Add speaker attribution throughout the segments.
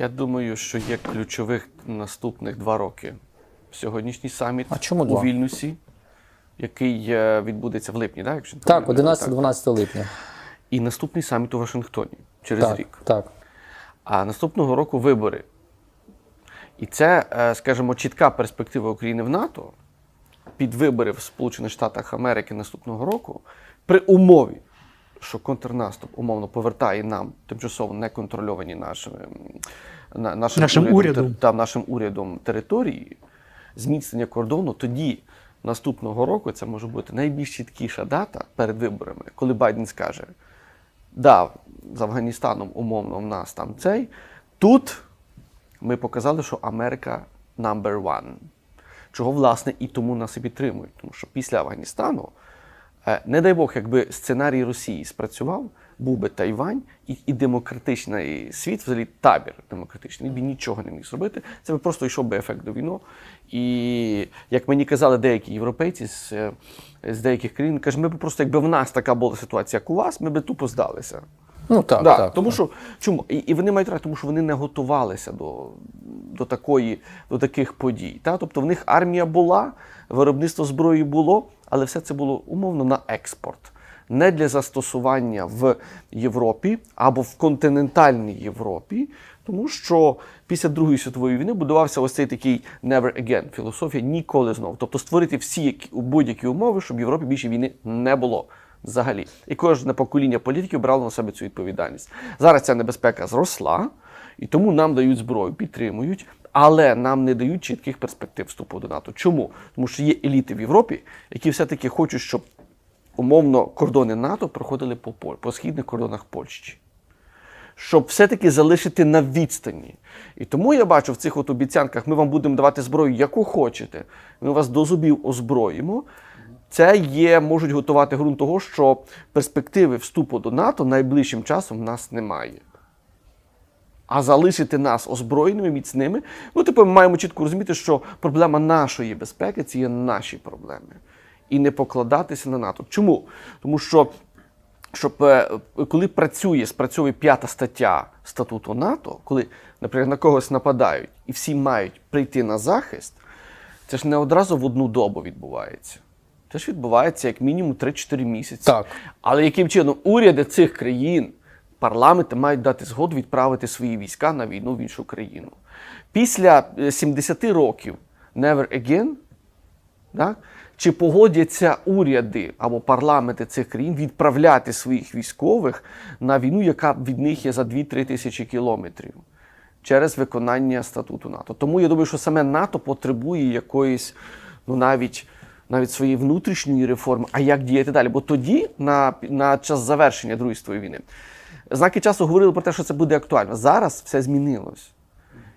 Speaker 1: Я думаю, що є ключових наступних два роки. Сьогоднішній саміт
Speaker 2: А чому
Speaker 1: у
Speaker 2: два?
Speaker 1: Вільнюсі, який е, відбудеться в липні, так? Якщо
Speaker 2: Так,
Speaker 1: помиляюсь,
Speaker 2: 11-12 липня.
Speaker 1: І наступний саміт у Вашингтоні через
Speaker 2: Так,
Speaker 1: рік.
Speaker 2: так.
Speaker 1: А наступного року вибори. І це, е, скажімо, чітка перспектива України в НАТО під вибори в Сполучених Штатах Америки наступного року при умові, що контрнаступ умовно повертає нам тимчасово неконтрольовані нашими, на- нашим,
Speaker 3: Нашим урядом.
Speaker 1: тер- та, нашим урядом території, зміцнення кордону, тоді наступного року це може бути найбільш чіткіша дата перед виборами, коли Байден скаже: да, з Афганістаном умовно в нас там цей. Тут ми показали, що Америка number one. Чого, власне, і тому нас і підтримують. Тому що після Афганістану, не дай Бог, якби сценарій Росії спрацював, був би Тайвань і, і демократичний світ, взагалі табір демократичний, він би нічого не міг зробити. Це би просто йшов би ефект до війну. І як мені казали деякі європейці з, е, з деяких країн, каже, ми б просто, якби в нас така була ситуація, як у вас, ми б тупо здалися.
Speaker 2: Ну так,
Speaker 1: Да,
Speaker 2: так.
Speaker 1: тому що чому? І, і вони мають рацію, тому що вони не готувалися до, до, такої, до таких подій. Та? Тобто в них армія була, виробництво зброї було, але все це було умовно на експорт. Не для застосування в Європі або в континентальній Європі, тому що після Другої світової війни будувався ось цей такий never again філософія ніколи знову. Тобто створити всі які- будь-які умови, щоб в Європі більше війни не було взагалі. І кожне покоління політиків брало на себе цю відповідальність. Зараз ця небезпека зросла, і тому нам дають зброю, підтримують, але нам не дають чітких перспектив вступу до НАТО. Чому? Тому що є еліти в Європі, які все-таки хочуть, щоб умовно кордони НАТО проходили по, Пол- по східних кордонах Польщі. Щоб все-таки залишити на відстані. І тому я бачу в цих от обіцянках, ми вам будемо давати зброю, яку хочете. Ми вас до зубів озброїмо. Це є, можуть готувати ґрунт того, що перспективи вступу до НАТО найближчим часом в нас немає. А залишити нас озброєними, міцними. Ну, типу, ми маємо чітко розуміти, що проблема нашої безпеки це є наші проблеми. І не покладатися на НАТО. Чому? Тому що щоб е, коли працює, спрацьовує п'ята стаття статуту НАТО, коли, наприклад, на когось нападають і всі мають прийти на захист, це ж не одразу в одну добу відбувається. Це ж відбувається як мінімум 3-4 місяці.
Speaker 2: Так.
Speaker 1: Але яким чином уряди цих країн, парламенти мають дати згоду відправити свої війська на війну в іншу країну. Після е, 70 років Never Again, так? Чи погодяться уряди або парламенти цих країн відправляти своїх військових на війну, яка від них є за 2-3 тисячі кілометрів через виконання статуту НАТО? Тому я думаю, що саме НАТО потребує якоїсь, ну навіть. Навіть своєї внутрішньої реформи, а як діяти далі? Бо тоді, на, на час завершення Другої світової війни, знаки часу говорили про те, що це буде актуально. Зараз все змінилось.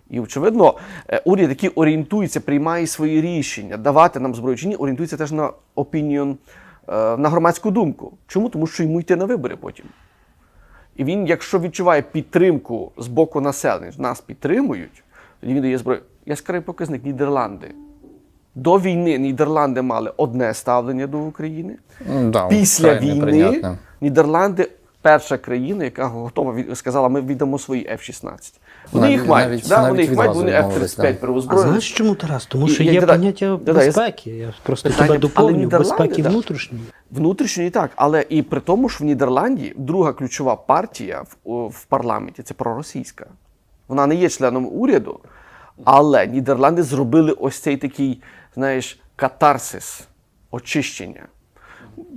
Speaker 1: І, очевидно, е, уряд, який орієнтується, приймає свої рішення, давати нам зброю чи ні, орієнтується теж на опініон, е, на громадську думку. Чому? Тому що йому йти на вибори потім. І він, якщо відчуває підтримку з боку населення, нас підтримують, тоді він дає зброю. Яскравий показник Нідерланди. До війни Нідерланди мали одне ставлення до України.
Speaker 2: Да,
Speaker 1: Після війни
Speaker 2: неприйнятне.
Speaker 1: Нідерланди перша країна, яка готова сказала, ми віддамо свої F-16. Вони
Speaker 2: Навіть-
Speaker 1: їх мають,
Speaker 2: навіть-
Speaker 1: да, вони їх мають, вони
Speaker 2: відмовились,
Speaker 1: F-35
Speaker 2: да.
Speaker 3: А знаєш чому, Тарас? Тому що
Speaker 1: і
Speaker 3: є поняття безпеки. Я просто
Speaker 1: Питання,
Speaker 3: тебе доповню. Безпеки
Speaker 1: да.
Speaker 3: внутрішньої.
Speaker 1: Внутрішньої так, але і при тому, що в Нідерланді друга ключова партія в, в парламенті це проросійська. Вона не є членом уряду, але Нідерланди зробили ось цей такий, знаєш, катарсис, очищення.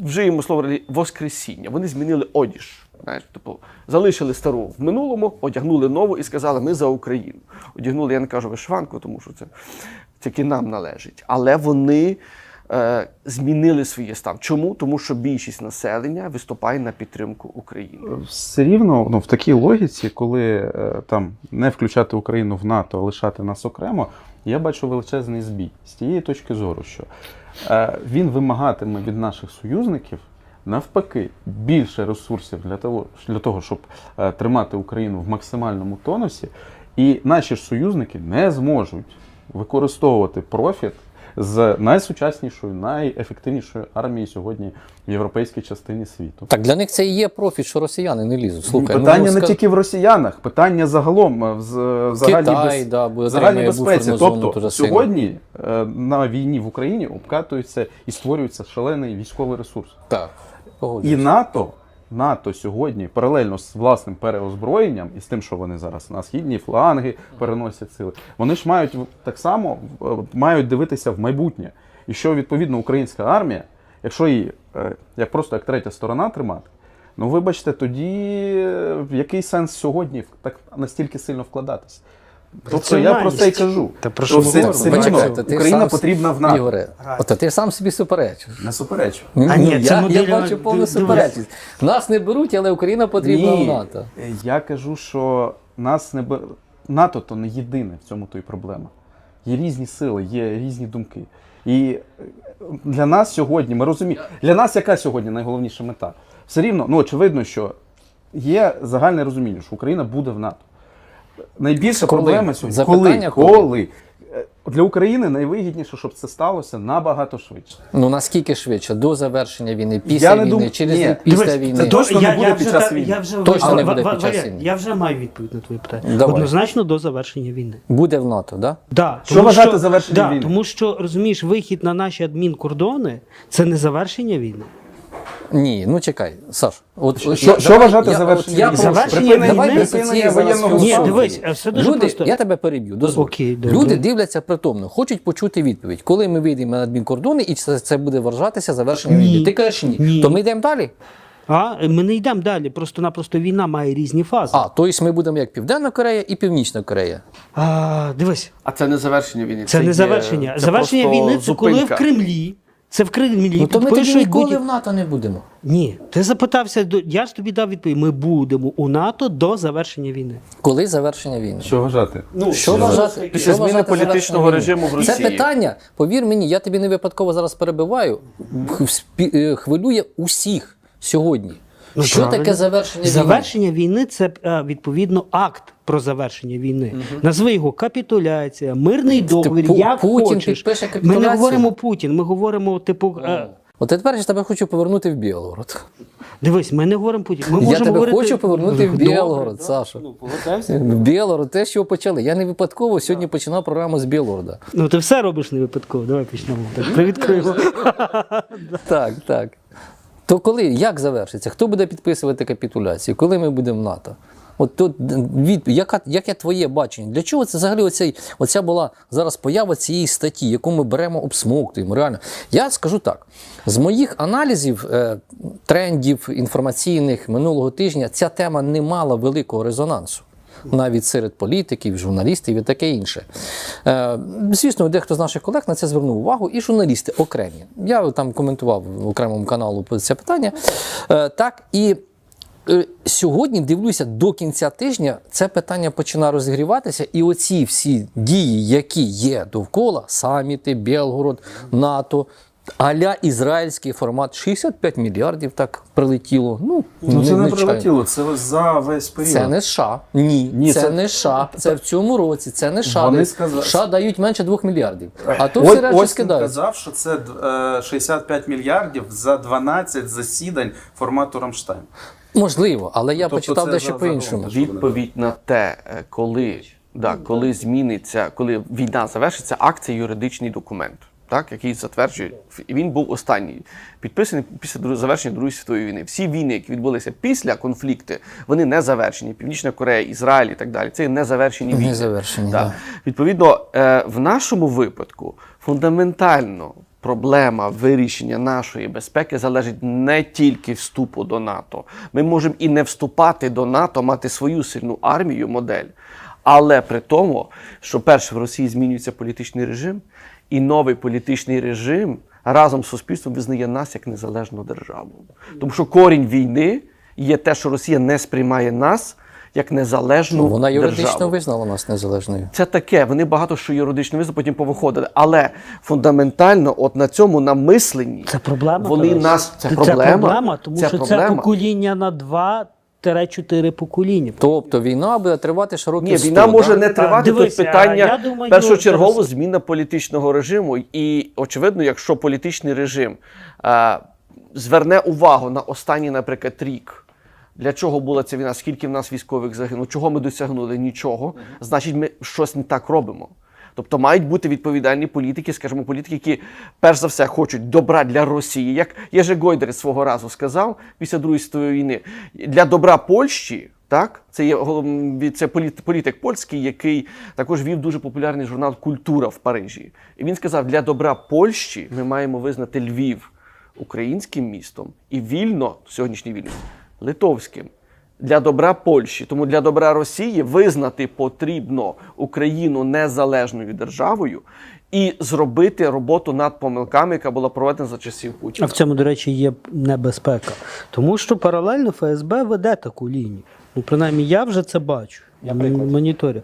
Speaker 1: Вжиємо слово воскресіння. Вони змінили одіж. Знаєш, типу, залишили стару в минулому, одягнули нову і сказали, ми за Україну. Одягнули, я не кажу вишиванку, тому що це тільки нам належить. Але вони е, змінили своє стан. Чому? Тому що більшість населення виступає на підтримку України.
Speaker 4: Все рівно ну, в такій логіці, коли е, там не включати Україну в НАТО, а лишати нас окремо, я бачу величезний збій з тієї точки зору, що е, він вимагатиме від наших союзників навпаки більше ресурсів для того, для того щоб е, тримати Україну в максимальному тонусі, і наші ж союзники не зможуть використовувати профіт з найсучаснішою, найефективнішою армією сьогодні в європейській частині світу.
Speaker 2: Так, для них це і є профіт, що росіяни не лізуть. Слухай,
Speaker 4: питання
Speaker 2: ну,
Speaker 4: не
Speaker 2: ска-
Speaker 4: тільки в росіянах, питання загалом е, в, з- загальній,
Speaker 2: Китай,
Speaker 4: без-
Speaker 2: да, бо
Speaker 4: загальній безпеці. Тобто сьогодні е, на війні в Україні обкатується і створюється шалений військовий ресурс.
Speaker 2: Так,
Speaker 4: І. НАТО, НАТО сьогодні паралельно з власним переозброєнням і з тим, що вони зараз на східні фланги переносять сили, вони ж мають так само е, мають дивитися в майбутнє. І що відповідно українська армія, якщо її е, як просто як третя сторона тримати, ну вибачте, тоді е, в який сенс сьогодні так настільки сильно вкладатися? Тобто я про це й кажу.
Speaker 3: Та про
Speaker 4: що все, все рівно Україна
Speaker 2: сам-
Speaker 4: потрібна в НАТО.
Speaker 2: Ігоре, от ти сам собі суперечиш.
Speaker 4: Не суперечу.
Speaker 3: А ні,
Speaker 2: я,
Speaker 3: модель-
Speaker 2: я бачу повну суперечність. Нас не беруть, але Україна потрібна
Speaker 4: Ні,
Speaker 2: в НАТО.
Speaker 4: Я кажу, що нас не бе- НАТО то не єдине в цьому то й проблема. Є різні сили, є різні думки. І е, для нас сьогодні, ми розуміємо, для нас яка сьогодні найголовніша мета? Все рівно, ну очевидно, що є загальне розуміння, що Україна буде в НАТО. Найбільша
Speaker 2: Коли?
Speaker 4: проблема сьогодні.
Speaker 2: Запитання
Speaker 4: коли?
Speaker 2: коли?
Speaker 4: коли? Для України найвигідніше, щоб це сталося набагато швидше.
Speaker 2: Ну наскільки швидше? До завершення війни, після
Speaker 4: Я не
Speaker 2: війни,
Speaker 4: думаю-
Speaker 2: через
Speaker 4: ні.
Speaker 2: після
Speaker 3: Дивись,
Speaker 2: війни.
Speaker 4: це точно не буде
Speaker 3: я
Speaker 4: під
Speaker 3: вже
Speaker 4: час війни.
Speaker 3: Я вже,
Speaker 2: Точно не буде під час війни.
Speaker 3: Я вже маю відповідь на твоє питання.
Speaker 2: Давай.
Speaker 3: Однозначно до завершення війни.
Speaker 2: Буде в НАТО, да?
Speaker 3: Да,
Speaker 4: Що вважати завершенням
Speaker 3: да,
Speaker 4: війни?
Speaker 3: Тому що розумієш, вихід на наші адмінкордони це не завершення війни.
Speaker 2: Ні, ну чекай, Саш. От,
Speaker 4: Що- що- що
Speaker 2: давай-
Speaker 4: вважати
Speaker 2: я-
Speaker 4: завершенням
Speaker 2: от я
Speaker 4: війни?
Speaker 3: Завершення війни
Speaker 2: давай без цієї
Speaker 4: воєнного.
Speaker 3: Ні, дивись, а все дуже
Speaker 2: Люди,
Speaker 3: просто.
Speaker 2: я тебе переб'ю. Дозволь.
Speaker 3: Окей, добре.
Speaker 2: Люди дивляться притомно, хочуть почути відповідь. Коли ми вийдемо на адмінкордони, і це, це буде вважатися завершенням війни. Ти кажеш ні.
Speaker 3: Ні.
Speaker 2: То ми йдемо далі.
Speaker 3: А ми не йдемо далі. Просто-напросто війна має різні фази.
Speaker 2: А, тобто ми будемо як Південна Корея і Північна Корея.
Speaker 3: А, дивись,
Speaker 1: А це не завершення війни.
Speaker 3: це, не
Speaker 1: є-
Speaker 3: завершення.
Speaker 1: це
Speaker 3: завершення війни це коли в. Кремлі. Це в Кремлі
Speaker 2: Ну то ми тоді
Speaker 3: підпишуть
Speaker 2: ніколи
Speaker 3: будь-
Speaker 2: в НАТО не будемо.
Speaker 3: Ні, ти запитався, до- я ж тобі дав відповідь. Ми будемо у НАТО до завершення війни.
Speaker 2: Коли завершення війни?
Speaker 4: Що вважати?
Speaker 3: Ну,
Speaker 2: Що вважати
Speaker 1: Після
Speaker 2: що
Speaker 1: зміни
Speaker 2: вважати
Speaker 1: політичного
Speaker 2: завершенням
Speaker 1: режиму в
Speaker 2: війни? Це
Speaker 1: Росії.
Speaker 2: питання, повір мені, я тобі не випадково зараз перебиваю. х- спі- е, Хвилює усіх сьогодні.
Speaker 3: Ну,
Speaker 2: що
Speaker 3: правильно.
Speaker 2: таке завершення війни?
Speaker 3: Завершення війни це е, відповідно акт про завершення війни. Назви його капітуляція, мирний договір.
Speaker 2: Пу-
Speaker 3: як
Speaker 2: Путін
Speaker 3: хочеш.
Speaker 2: підпише
Speaker 3: Ми не говоримо Путін, ми говоримо, типу, е,
Speaker 2: От тепер я тебе хочу повернути в Білгород.
Speaker 3: дивись, ми не говоримо Путін. Ми
Speaker 2: Я
Speaker 3: можемо
Speaker 2: тебе
Speaker 3: говорити...
Speaker 2: хочу повернути в
Speaker 3: Добре,
Speaker 2: Білгород. Саша.
Speaker 3: Ну, повертаємося.
Speaker 2: В Білгород, те, що почали. Я не випадково сьогодні починав програму з Білгорода.
Speaker 3: Ну, ти все робиш не випадково. Давай почнемо. Так, привідкриємо.
Speaker 2: Так, так. То коли, як завершиться? Хто буде підписувати капітуляцію? Коли ми будемо в НАТО? От тут від, яка, яке твоє бачення? Для чого це взагалі оцей, оця була зараз поява цієї статті, яку ми беремо, обсмоктуємо? Реально. Я скажу так: з моїх аналізів, е, трендів інформаційних минулого тижня, ця тема не мала великого резонансу. Навіть серед політиків, журналістів і таке інше. Е, звісно, дехто з наших колег на це звернув увагу, і журналісти окремі. Я там коментував в окремому каналу це питання. Е, так, і е, сьогодні дивлюся, до кінця тижня це питання починає розігріватися, і оці всі дії, які є довкола, саміти, Белгород, НАТО. Аля ізраїльський формат 65 мільярдів так прилетіло. Ну,
Speaker 4: Ну це не
Speaker 2: нечайно.
Speaker 4: прилетіло, це за весь період.
Speaker 2: Це не США. Ні,
Speaker 4: Ні,
Speaker 2: це,
Speaker 4: це-
Speaker 2: не США. Це в цьому році. Це не США.
Speaker 4: Вони сказали-
Speaker 2: США дають менше 2 мільярдів. А то всі речі скидають.
Speaker 5: казав, що це е, 65 мільярдів за 12 засідань формату Рамштайн.
Speaker 2: Можливо, але я
Speaker 5: Тобто
Speaker 2: почитав дещо
Speaker 5: за-
Speaker 2: по-іншому.
Speaker 1: Відповідь на те, е, коли, да, коли зміниться, коли війна завершиться, акт це юридичний документ, так, який затверджує. Він був останній, підписаний після завершення Другої світової війни. Всі війни, які відбулися після конфлікти, вони не завершені. Північна Корея, Ізраїль і так далі. Це є незавершені війни.
Speaker 2: Незавершені,
Speaker 1: Да.
Speaker 2: да.
Speaker 1: Відповідно, е, в нашому випадку фундаментально проблема вирішення нашої безпеки залежить не тільки вступу до НАТО. Ми можемо і не вступати до НАТО, мати свою сильну армію, модель. Але при тому, що перше в Росії змінюється політичний режим, і новий політичний режим разом з суспільством визнає нас як незалежну державу. Тому що корінь війни є те, що Росія не сприймає нас як незалежну
Speaker 2: Ну, Вона юридично
Speaker 1: державу.
Speaker 2: визнала нас незалежною.
Speaker 1: Це таке, вони багато що юридично визнали, потім повиходили. Але фундаментально, от на цьому намисленні,
Speaker 3: Це проблема.
Speaker 1: Вони нас це
Speaker 3: Це
Speaker 1: проблема.
Speaker 3: проблема, тому
Speaker 1: Це
Speaker 3: що
Speaker 1: проблема.
Speaker 3: це покоління на два. 3-4 покоління.
Speaker 2: Тобто війна буде тривати ж років
Speaker 1: Ні,
Speaker 2: 100,
Speaker 1: війна може
Speaker 2: да?
Speaker 1: не тривати.
Speaker 3: дивися,
Speaker 1: Тут питання
Speaker 3: думаю,
Speaker 1: першочергово
Speaker 3: зараз-
Speaker 1: зміна політичного режиму. І очевидно, якщо політичний режим е, зверне увагу на останній, наприклад, рік. Для чого була ця війна? Скільки в нас військових загинуло? Чого ми досягнули? Нічого. Значить, ми щось не так робимо. Тобто мають бути відповідальні політики, скажімо, політики, які перш за все хочуть добра для Росії. Як Єже Гойдер свого разу сказав після Другої світової війни, для добра Польщі. Так, це є це політ- політик польський, який також вів дуже популярний журнал Культура в Парижі. І він сказав: для добра Польщі ми маємо визнати Львів українським містом і вільно сьогоднішній вільно литовським. Для добра Польщі, тому для добра Росії визнати потрібно Україну незалежною державою і зробити роботу над помилками, яка була проведена за часів Путіна.
Speaker 3: А в цьому, до речі, є небезпека. Тому що паралельно ФСБ веде таку лінію. Ну, принаймні, я вже це бачу. Я моніторю.